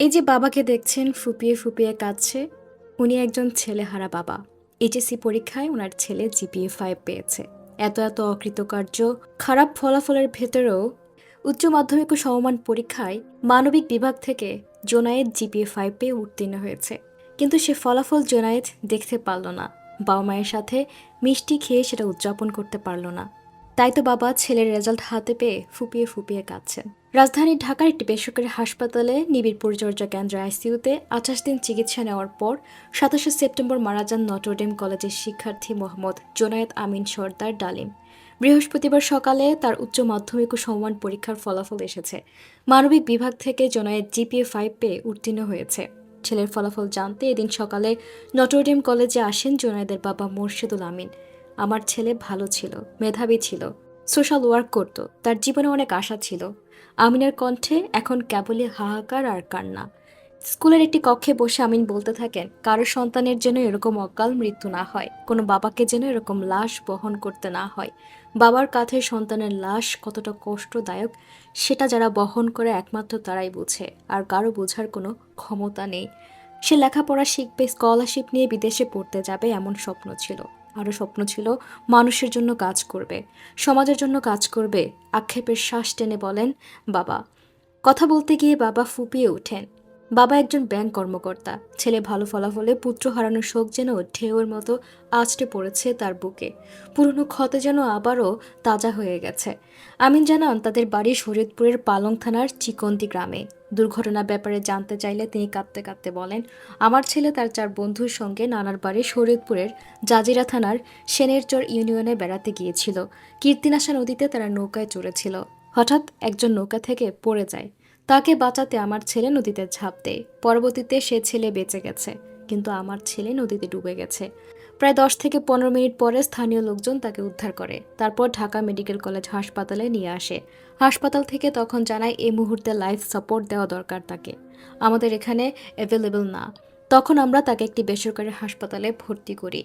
এই যে বাবাকে দেখছেন ফুপিয়ে ফুপিয়ে কাঁদছে, উনি একজন ছেলেহারা বাবা। এইচএসসি পরীক্ষায় ওনার ছেলে জিপিএ ফাইভ পেয়েছে। এত এত অকৃতকার্য, খারাপ ফলাফলের ভেতরেও উচ্চ মাধ্যমিক ও সমমান পরীক্ষায় মানবিক বিভাগ থেকে জোনায়েদ জিপিএ ফাইভ পেয়ে উত্তীর্ণ হয়েছে। কিন্তু সে ফলাফল জোনায়েদ দেখতে পারল না। বাবা মায়ের সাথে মিষ্টি খেয়ে সেটা উদযাপন করতে পারল না। তাই তো বাবা ছেলের রেজাল্ট হাতে পেয়ে ফুপিয়ে ফুপিয়ে কাঁদছেন। রাজধানীর ঢাকার একটি বেসরকারি হাসপাতালে নিবিড় পরিচর্যা কেন্দ্র আইসিইউতে আঠাশ দিন চিকিৎসা নেওয়ার পর সাতাশে সেপ্টেম্বর মারা যান নটরডেম কলেজের শিক্ষার্থী মোহাম্মদ জোনায়েদ আমিন সর্দার ডালিম। বৃহস্পতিবার সকালে তার উচ্চ মাধ্যমিক ও সমমান পরীক্ষার ফলাফল এসেছে। মানবিক বিভাগ থেকে জোনায়েদ জিপিএ ফাইভ পেয়ে উত্তীর্ণ হয়েছে। ছেলের ফলাফল জানতে এদিন সকালে নটরডেম কলেজে আসেন জোনায়েদের বাবা মোর্শেদুল আমিন। আমার ছেলে ভালো ছিল, মেধাবী ছিল সোশ্যাল ওয়ার্ক করত, তার জীবনে অনেক আশা ছিল। আমিনের কণ্ঠে এখন কেবলই হাহাকার আর কান্না। স্কুলের একটি কক্ষে বসে আমিন বলতে থাকেন, কারও সন্তানের যেন এরকম অকাল মৃত্যু না হয়, কোনো বাবাকে যেন এরকম লাশ বহন করতে না হয়। বাবার কাঁধে সন্তানের লাশ কতটা কষ্টদায়ক, সেটা যারা বহন করে একমাত্র তারাই বুঝে, আর কারও বোঝার কোনো ক্ষমতা নেই। সে লেখাপড়া শিখবে স্কলারশিপ নিয়ে বিদেশে পড়তে যাবে, এমন স্বপ্ন ছিল। আরও স্বপ্ন ছিল মানুষের জন্য কাজ করবে, সমাজের জন্য কাজ করবে, আক্ষেপের শ্বাস টেনে বলেন বাবা। কথা বলতে গিয়ে বাবা ফুপিয়ে ওঠেন। বাবা একজন ব্যাংক কর্মকর্তা। ছেলে ভালো ফলাফলে পুত্র হারানোর শোক যেন ঢেউয়ের মতো আছড়ে পড়েছে তার বুকে। পুরনো ক্ষতে যেন আবারও তাজা হয়ে গেছে। আমিন জানান, তাদের বাড়ি শরীয়তপুরের পালং থানার চিকন্তি গ্রামে। দুর্ঘটনার ব্যাপারে জানতে চাইলে তিনি কাঁদতে কাঁদতে বলেন, আমার ছেলে তার চার বন্ধুর সঙ্গে নানার বাড়ি শরীয়তপুরের জাজিরা থানার সেনেরচর ইউনিয়নে বেড়াতে গিয়েছিল। কীর্তিনাশা নদীতে তারা নৌকায় চড়েছিল। হঠাৎ একজন নৌকা থেকে পড়ে যায়। তাকে বাঁচাতে আমার ছেলে নদীতে ঝাঁপ দেয়। পরবর্তীতে সে ছেলে বেঁচে গেছে, কিন্তু আমার ছেলে নদীতে ডুবে গেছে। প্রায় দশ থেকে পনেরো মিনিট পরে স্থানীয় লোকজন তাকে উদ্ধার করে। তারপর ঢাকা মেডিকেল কলেজ হাসপাতালে নিয়ে আসে। হাসপাতাল থেকে তখন জানায়, এই মুহূর্তে লাইফ সাপোর্ট দেওয়া দরকার তাকে। আমাদের এখানে অ্যাভেলেবল না। তখন আমরা তাকে একটি বেসরকারি হাসপাতালে ভর্তি করি।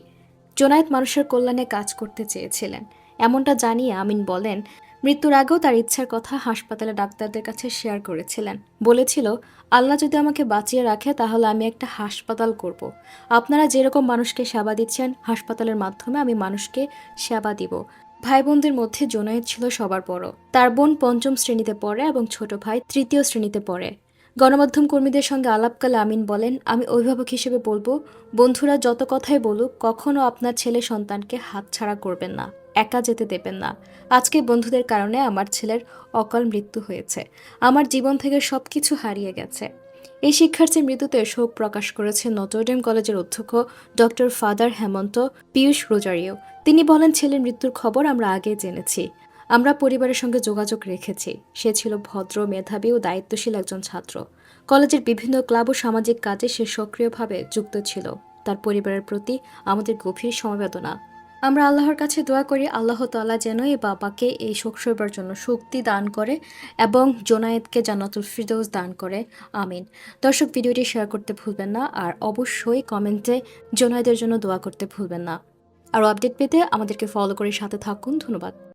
জোনায়েত মানুষের কল্যাণে কাজ করতে চেয়েছিলেন। এমনটা জানিয়ে আমিন বলেন মৃত্যুর আগেও তার ইচ্ছার কথা হাসপাতালে ডাক্তারদের কাছে শেয়ার করেছিলেন। বলেছিল, আল্লাহ যদি আমাকে বাঁচিয়ে রাখে, তাহলে আমি একটা হাসপাতাল করব। আপনারা যেরকম মানুষকে সেবা দিচ্ছেন, হাসপাতালের মাধ্যমে আমি মানুষকে সেবা দিব। ভাই বোনদের মধ্যে জোনায়েত ছিল সবার বড়। তার বোন পঞ্চম শ্রেণীতে পড়ে এবং ছোট ভাই তৃতীয় শ্রেণীতে পড়ে। গণমাধ্যম কর্মীদের সঙ্গে আলাপকালে আমিন বলেন, আমি অভিভাবক হিসেবে বলব, বন্ধুরা যত কথাই বলুক কখনও আপনার ছেলে সন্তানকে হাতছাড়া করবেন না। একা যেতে দেবেন না। আজকে বন্ধুদের কারণে আমার ছেলের অকাল মৃত্যু হয়েছে। আমার জীবন থেকে সব কিছু হারিয়ে গেছে। এই শিক্ষার্থীর মৃত্যুতে শোক প্রকাশ করেছে নটরডেম কলেজের অধ্যক্ষ doctor father Hemanto Pius Rozario. তিনি বলেন, ছেলের মৃত্যুর খবর আমরা আগে জেনেছি। আমরা পরিবারের সঙ্গে যোগাযোগ রেখেছি। সে ছিল ভদ্র, মেধাবী ও দায়িত্বশীল একজন ছাত্র। কলেজের বিভিন্ন ক্লাব ও সামাজিক কাজে সে সক্রিয়ভাবে যুক্ত ছিল। তার পরিবারের প্রতি আমাদের গভীর সমবেদনা। আমরা আল্লাহর কাছে দোয়া করি, আল্লাহ তালা যেন এই বাবাকে এই শোক সইবার জন্য শক্তি দান করে এবং জোনায়েদকে জান্নাতুল ফিরদৌস দান করে। আমিন। দর্শক, ভিডিওটি শেয়ার করতে ভুলবেন না আর অবশ্যই কমেন্টে জোনায়েদের জন্য দোয়া করতে ভুলবেন না। আরও আপডেট পেতে আমাদেরকে ফলো করে সাথে থাকুন। ধন্যবাদ।